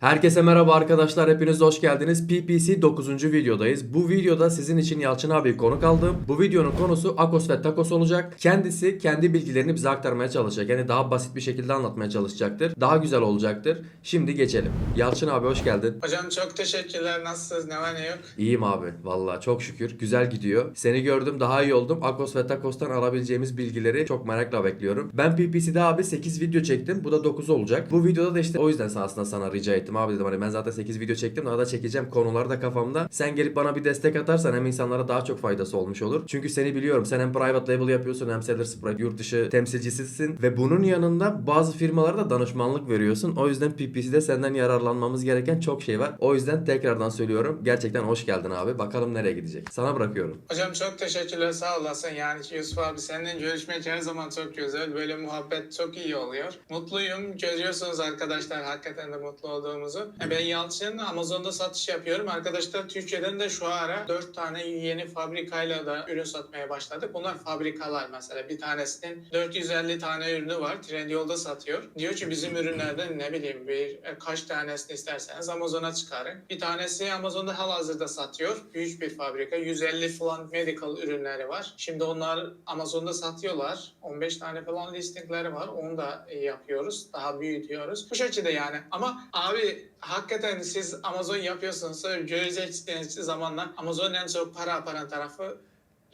Herkese merhaba arkadaşlar hepiniz hoş geldiniz. PPC 9. videodayız. Bu videoda sizin için Yalçın abi konuk aldım. Bu videonun konusu Akos ve Takos olacak. Kendisi kendi bilgilerini bize aktarmaya çalışacak. Yani daha basit bir şekilde anlatmaya çalışacaktır. Daha güzel olacaktır. Şimdi geçelim. Yalçın abi hoş geldin. Hocam çok teşekkürler. Nasılsınız? Ne var ne yok? İyiyim abi. Vallahi çok şükür. Güzel gidiyor. Seni gördüm daha iyi oldum. Akos ve Takos'tan alabileceğimiz bilgileri çok merakla bekliyorum. Ben PPC'de abi 8 video çektim. Bu da 9 olacak. Bu videoda da işte o yüzden aslında sana rica ettim abi dedim hani ben zaten 8 video çektim daha da çekeceğim konular da kafamda. Sen gelip bana bir destek atarsan hem insanlara daha çok faydası olmuş olur. Çünkü seni biliyorum. Sen hem private label yapıyorsun hem seller spread yurt dışı temsilcisisin ve bunun yanında bazı firmalara da danışmanlık veriyorsun. O yüzden PPC'de senden yararlanmamız gereken çok şey var. O yüzden tekrardan söylüyorum. Gerçekten hoş geldin abi. Bakalım nereye gidecek. Sana bırakıyorum. Hocam çok teşekkürler. Sağ olasın. Yani Yusuf abi seninle görüşmek her zaman çok güzel. Böyle muhabbet çok iyi oluyor. Mutluyum. Görüyorsunuz arkadaşlar hakikaten de mutlu olduğumuzu. E, Ben Yalçın. Amazon'da satış yapıyorum. Arkadaşlar Türkiye'den de şu ara 4 tane yeni fabrikayla da ürün satmaya başladık. Bunlar fabrikalar mesela. Bir tanesinin 450 tane ürünü var. Trendyol'da satıyor. Diyor ki bizim ürünlerden ne bileyim bir e, kaç tanesini isterseniz Amazon'a çıkarın. Bir tanesi Amazon'da halihazırda satıyor. Büyük bir fabrika. 150 falan medical ürünleri var. Şimdi onlar Amazon'da satıyorlar. 15 tane falan listingleri var. Onu da yapıyoruz. Daha büyütüyoruz. Bu şekilde yani. Ama abi hakikaten siz Amazon yapıyorsunuz. Göreceksiniz zamanla Amazon'un en çok para yapan tarafı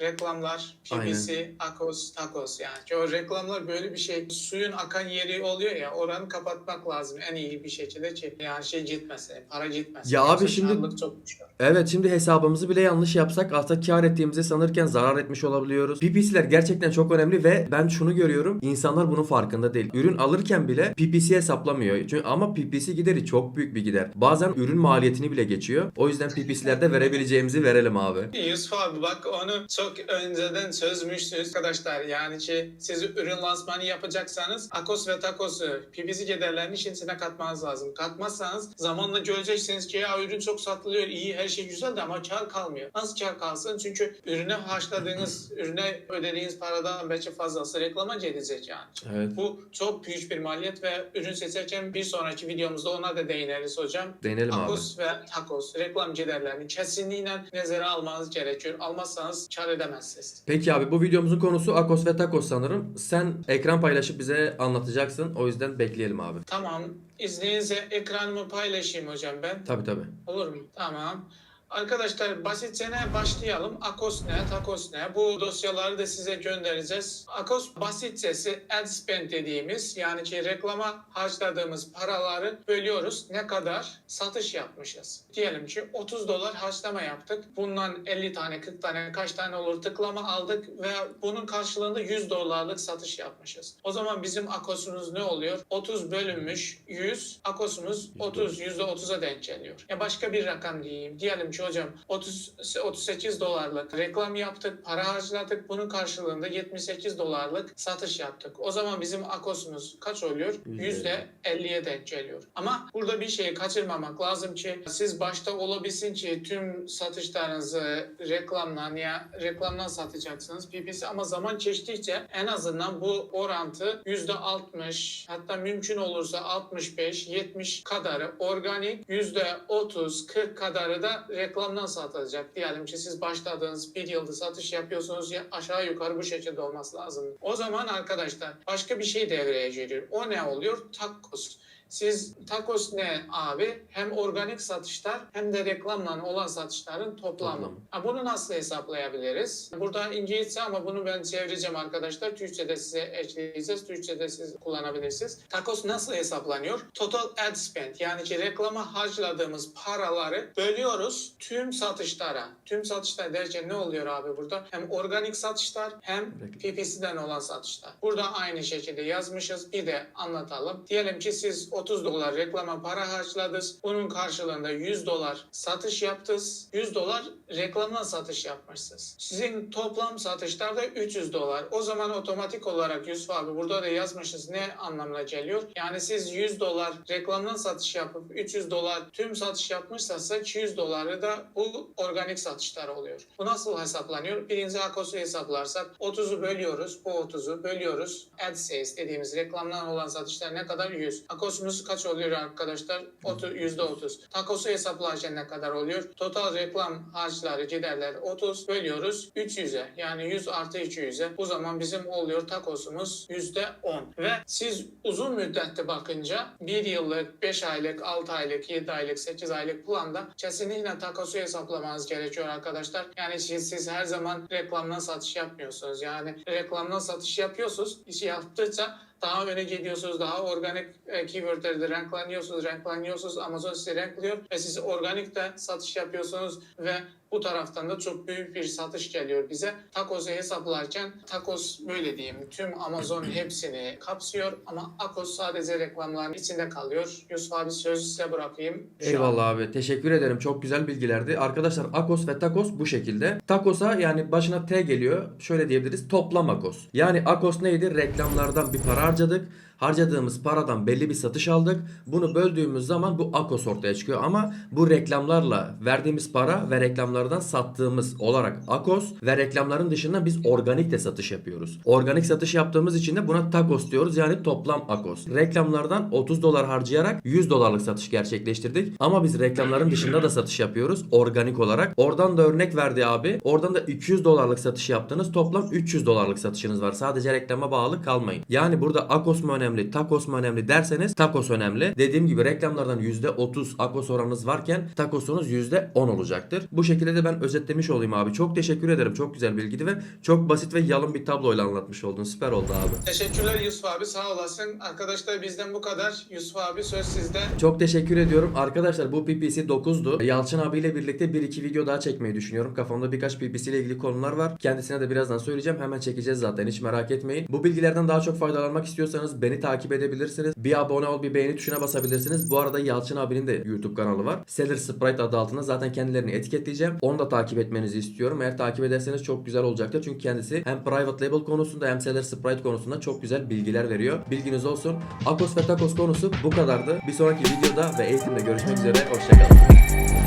reklamlar, PPC, Akos, Takos yani. Ki o reklamlar böyle bir şey. Suyun akan yeri oluyor ya oranı kapatmak lazım en iyi bir şekilde ki yani şey gitmesin, para gitmesin. Ya abi şimdi- çok. Evet şimdi hesabımızı bile yanlış yapsak aslında kar ettiğimizi sanırken zarar etmiş olabiliyoruz. PPC'ler gerçekten çok önemli ve ben şunu görüyorum. insanlar bunun farkında değil. Ürün alırken bile PPC hesaplamıyor. Çünkü ama PPC gideri çok büyük bir gider. Bazen ürün maliyetini bile geçiyor. O yüzden PPC'lerde verebileceğimizi verelim abi. Yusuf abi bak onu çok önceden çözmüşsünüz arkadaşlar. Yani ki siz ürün lansmanı yapacaksanız Akos ve Takos'u PPC giderlerini işin içine katmanız lazım. Katmazsanız zamanla göreceksiniz ki ya ürün çok satılıyor iyi her şey güzel de ama kar kalmıyor. Nasıl kar kalsın? Çünkü ürüne harçladığınız, ürüne ödediğiniz paradan belki fazlası reklama gidecek yani. Evet. Bu çok büyük bir maliyet ve ürün seçerken bir sonraki videomuzda ona da değiniriz hocam. Değinelim abi. Akos ve Takos reklam giderlerini kesinlikle nezere almanız gerekiyor. Almazsanız kar edemezsiniz. Peki abi bu videomuzun konusu Akos ve Takos sanırım. Sen ekran paylaşıp bize anlatacaksın. O yüzden bekleyelim abi. Tamam. İzninizle ekranımı paylaşayım hocam ben. Tabi tabi. Olur mu? Tamam. Arkadaşlar basitçe ne başlayalım. Akos ne, Takos ne? Bu dosyaları da size göndereceğiz. Akos basitçesi ad spend dediğimiz yani ki reklama harcadığımız paraları bölüyoruz. Ne kadar satış yapmışız. Diyelim ki 30 dolar harcama yaptık. Bundan 50 tane, 40 tane, kaç tane olur tıklama aldık ve bunun karşılığında 100 dolarlık satış yapmışız. O zaman bizim Akos'umuz ne oluyor? 30 bölünmüş 100. Akos'umuz 30, %30'a denk geliyor. Ya başka bir rakam diyeyim. Diyelim ki hocam 30, 38 dolarlık reklam yaptık, para harcadık. Bunun karşılığında 78 dolarlık satış yaptık. O zaman bizim Akos'umuz kaç oluyor? Yüzde 50'ye denk geliyor. Ama burada bir şeyi kaçırmamak lazım ki siz başta olabilsin ki tüm satışlarınızı reklamdan ya reklamdan satacaksınız PPC ama zaman geçtikçe en azından bu orantı %60 hatta mümkün olursa 65 70 kadarı organik %30 40 kadarı da reklamdan satılacak. Diyelim ki siz başladığınız bir yılda satış yapıyorsunuz ya aşağı yukarı bu şekilde olması lazım. O zaman arkadaşlar başka bir şey devreye giriyor. O ne oluyor? Takkos. Siz takos ne abi? Hem organik satışlar hem de reklamla olan satışların toplamı. Ha, bunu nasıl hesaplayabiliriz? Burada İngilizce ama bunu ben çevireceğim arkadaşlar. Türkçe'de size ekleyeceğiz. Türkçe'de siz kullanabilirsiniz. Takos nasıl hesaplanıyor? Total ad spend yani ki reklama harcadığımız paraları bölüyoruz tüm satışlara. Tüm satışlar derken ne oluyor abi burada? Hem organik satışlar hem PPC'den olan satışlar. Burada aynı şekilde yazmışız. Bir de anlatalım. Diyelim ki siz 30 dolar reklama para harcadınız. Bunun karşılığında 100 dolar satış yaptınız. 100 dolar reklamdan satış yapmışsınız. Sizin toplam satışlarda 300 dolar. O zaman otomatik olarak Yusuf abi burada da yazmışız ne anlamına geliyor? Yani siz 100 dolar reklamdan satış yapıp 300 dolar tüm satış yapmışsanız 200 doları da bu organik satışlar oluyor. Bu nasıl hesaplanıyor? Birinci Akos'u hesaplarsak 30'u bölüyoruz. Bu 30'u bölüyoruz. Ad sales dediğimiz reklamdan olan satışlar ne kadar? 100. Akos'umuz Takozunuz kaç oluyor arkadaşlar? Otu- %30. Takosu hesaplarken ne kadar oluyor? Total reklam harçları giderler 30 bölüyoruz 300'e. Yani 100 artı 200'e. Bu zaman bizim oluyor takosumuz %10. Ve siz uzun müddette bakınca 1 yıllık, 5 aylık, 6 aylık, 7 aylık, 8 aylık planda kesinlikle takosu hesaplamanız gerekiyor arkadaşlar. Yani siz, siz her zaman reklamdan satış yapmıyorsunuz. Yani reklamdan satış yapıyorsunuz. İşi yaptıkça daha öne gidiyorsunuz, daha organik e, keywordlerde renkleniyorsunuz, renkleniyorsunuz, Amazon sizi renkliyor ve siz organik satış yapıyorsunuz ve bu taraftan da çok büyük bir satış geliyor bize. Takos'u hesaplarken Takos böyle diyeyim tüm Amazon hepsini kapsıyor ama Akos sadece reklamların içinde kalıyor. Yusuf abi sözü size bırakayım. Şu an- Eyvallah abi. Teşekkür ederim. Çok güzel bilgilerdi. Arkadaşlar Akos ve Takos bu şekilde. Takos'a yani başına T geliyor. Şöyle diyebiliriz. Toplam Akos. Yani Akos neydi? Reklamlardan bir para harcadık. Harcadığımız paradan belli bir satış aldık. Bunu böldüğümüz zaman bu Akos ortaya çıkıyor. Ama bu reklamlarla verdiğimiz para ve reklamlardan sattığımız olarak Akos ve reklamların dışında biz organik de satış yapıyoruz. Organik satış yaptığımız için de buna Takos diyoruz. Yani toplam Akos. Reklamlardan 30 dolar harcayarak 100 dolarlık satış gerçekleştirdik. Ama biz reklamların dışında da satış yapıyoruz. Organik olarak. Oradan da örnek verdi abi. Oradan da 200 dolarlık satış yaptınız. Toplam 300 dolarlık satışınız var. Sadece reklama bağlı kalmayın. Yani burada Akos mu önemli, Takos mu önemli derseniz Takos önemli. Dediğim gibi reklamlardan %30 Akos oranınız varken Takos'unuz %10 olacaktır. Bu şekilde de ben özetlemiş olayım abi. Çok teşekkür ederim. Çok güzel bilgiydi ve çok basit ve yalın bir tabloyla anlatmış oldun. Süper oldu abi. Teşekkürler Yusuf abi sağ olasın. Arkadaşlar bizden bu kadar. Yusuf abi söz sizde. Çok teşekkür ediyorum. Arkadaşlar bu PPC 9'du. Yalçın abiyle birlikte 1-2 video daha çekmeyi düşünüyorum. Kafamda birkaç PPC ile ilgili konular var. Kendisine de birazdan söyleyeceğim. Hemen çekeceğiz zaten. Hiç merak etmeyin. Bu bilgilerden daha çok faydalanmak istiyorsanız beni takip edebilirsiniz. Bir abone ol, bir beğeni tuşuna basabilirsiniz. Bu arada Yalçın abinin de YouTube kanalı var. Seller Sprite adı altında zaten kendilerini etiketleyeceğim. Onu da takip etmenizi istiyorum. Eğer takip ederseniz çok güzel olacaktır. Çünkü kendisi hem private label konusunda hem Seller Sprite konusunda çok güzel bilgiler veriyor. Bilginiz olsun. Akos ve Takos konusu bu kadardı. Bir sonraki videoda ve eğitimde görüşmek üzere. Hoşçakalın.